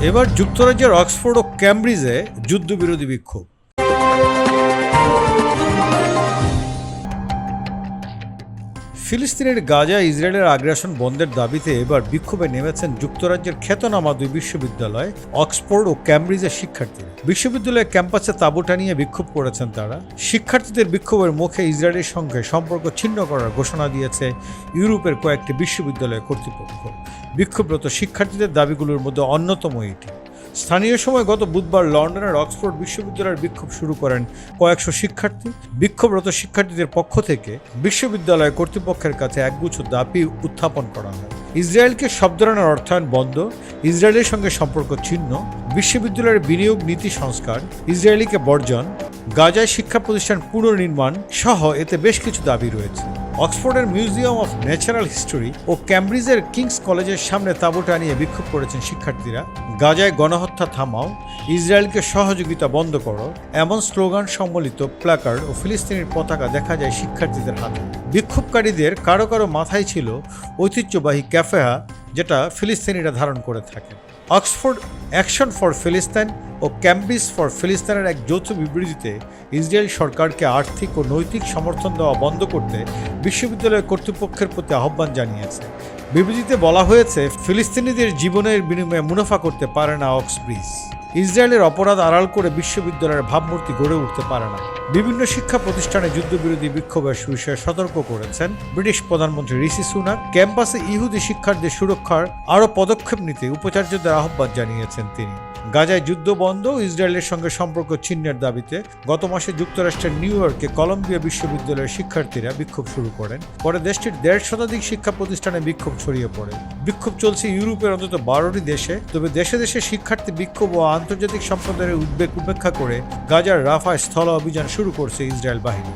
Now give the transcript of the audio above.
এবার যুক্তরাজ্যের অক্সফোর্ড ও ক্যামব্রিজে যুদ্ধবিরোধী বিক্ষোভ। ফিলিস্তিনের গাজা ইসরায়েলের আগ্রাসন বন্ধের দাবিতে এবার বিক্ষোভে নেমেছেন যুক্তরাজ্যের খ্যাতনামা দুই বিশ্ববিদ্যালয়, অক্সফোর্ড ও ক্যামব্রিজের শিক্ষার্থীরা। বিশ্ববিদ্যালয়ের ক্যাম্পাসে তাঁবু টানিয়ে বিক্ষোভ করেছেন তারা। শিক্ষার্থীদের বিক্ষোভের মুখে ইসরায়েলের সঙ্গে সম্পর্ক ছিন্ন করার ঘোষণা দিয়েছে ইউরোপের কয়েকটি বিশ্ববিদ্যালয় কর্তৃপক্ষ। বিক্ষোভরত শিক্ষার্থীদের দাবিগুলোর মধ্যে অন্যতম এটি। স্থানীয় সময় গত বুধবার লন্ডনের অক্সফোর্ড বিশ্ববিদ্যালয়ের বিক্ষোভ শুরু করেন কয়েকশো শিক্ষার্থী। বিক্ষোভরত শিক্ষার্থীদের পক্ষ থেকে বিশ্ববিদ্যালয় কর্তৃপক্ষের কাছে একগুচ্ছ দাবি উত্থাপন করা হয়। ইসরায়েলকে সব ধরনের অর্থায়ন বন্ধ, ইসরায়েলের সঙ্গে সম্পর্ক ছিন্ন, বিশ্ববিদ্যালয়ের বিনিয়োগ নীতি সংস্কার, ইসরায়েলিকে বর্জন, গাজায় শিক্ষা প্রতিষ্ঠান পুনর্নির্মাণ সহ এতে বেশ কিছু দাবি রয়েছে। অক্সফোর্ডের মিউজিয়াম অফ ন্যাচারাল হিস্টোরি ও ক্যামব্রিজের কিংস কলেজের সামনে তাঁবু টানিয়ে বিক্ষোভ করেছেন শিক্ষার্থীরা। গাজায় গণহত্যা থামাও, ইসরায়েলকে সহযোগিতা বন্ধ করো, এমন স্লোগান সম্বলিত প্ল্যাকার্ড ও ফিলিস্তিনের পতাকা দেখা যায় শিক্ষার্থীদের হাতে। বিক্ষোভকারীদের কারও কারও মাথায় ছিল ঐতিহ্যবাহী ক্যাফেহা যেটা ফিলিস্তিনিরা ধারণ করে থাকেন অক্সফোর্ড অ্যাকশন ফর ফিলিস্তাইন ও ক্যাম্বিস ফর ফিলিস্তানের এক যৌথ বিবৃতিতে ইসরায়েল সরকারকে আর্থিক ও নৈতিক সমর্থন দেওয়া বন্ধ করতে বিশ্ববিদ্যালয় কর্তৃপক্ষের প্রতি আহ্বান জানিয়েছে। বিবৃতিতে বলা হয়েছে, ফিলিস্তিনিদের জীবনের বিনিময়ে মুনাফা করতে পারে না অক্সব্রিজ ইসরায়েলের অপরাধ আড়াল করে বিশ্ববিদ্যালয়ের ভাবমূর্তি গড়ে উঠতে পারে না। বিভিন্ন শিক্ষা প্রতিষ্ঠানে যুদ্ধবিরোধী বিক্ষোভের বিষয়ে সতর্ক করেছেন ব্রিটিশ প্রধানমন্ত্রী ঋষি সুনাক। ক্যাম্পাসে ইহুদি শিক্ষার্থীদের সুরক্ষার আরও পদক্ষেপ নিতে উপাচার্যদের আহ্বান জানিয়েছেন তিনি। গাজায় যুদ্ধ বন্ধ, ইসরায়েলের সঙ্গে সম্পর্ক ছিন্নের দাবিতে গত মাসে যুক্তরাষ্ট্রের নিউ ইয়র্কে কলম্বিয়া বিশ্ববিদ্যালয়ের শিক্ষার্থীরা বিক্ষোভ শুরু করেন। পরে দেশটির দেড় শতাধিক শিক্ষা প্রতিষ্ঠানে বিক্ষোভ ছড়িয়ে পড়ে। বিক্ষোভ চলছে ইউরোপের অন্তত বারোটি দেশে, তবে দেশে দেশে শিক্ষার্থী বিক্ষোভ ও আন্তর্জাতিক সম্প্রদায়ের উদ্বেগ উপেক্ষা করে গাজার রাফায় স্থল অভিযান শুরু করছে ইসরায়েল বাহিনী।